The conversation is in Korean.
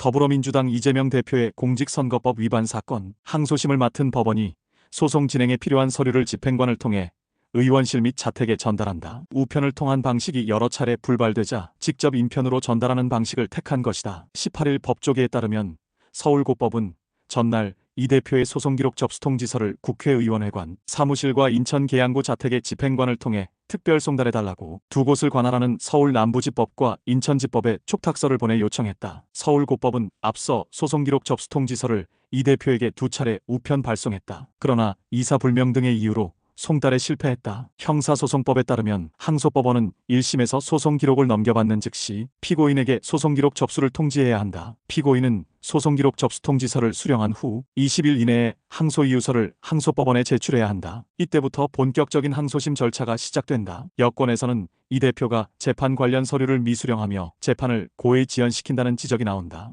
더불어민주당 이재명 대표의 공직선거법 위반 사건 항소심을 맡은 법원이 소송 진행에 필요한 서류를 집행관을 통해 의원실 및 자택에 전달한다. 우편을 통한 방식이 여러 차례 불발되자 직접 인편으로 전달하는 방식을 택한 것이다. 18일 법조계에 따르면 서울고법은 전날 이 대표의 소송기록 접수 통지서를 국회의원회관, 사무실과 인천 계양구 자택의 집행관을 통해 특별 송달해달라고 두 곳을 관할하는 서울 남부지법과 인천지법에 촉탁서를 보내 요청했다. 서울고법은 앞서 소송기록 접수 통지서를 이 대표에게 두 차례 우편 발송했다. 그러나 이사불명 등의 이유로 송달에 실패했다. 형사소송법에 따르면 항소법원은 1심에서 소송 기록을 넘겨받는 즉시 피고인에게 소송 기록 접수를 통지해야 한다. 피고인은 소송 기록 접수 통지서를 수령한 후 20일 이내에 항소 이유서를 항소법원에 제출해야 한다. 이때부터 본격적인 항소심 절차가 시작된다. 여권에서는 이 대표가 재판 관련 서류를 미수령하며 재판을 고의 지연시킨다는 지적이 나온다.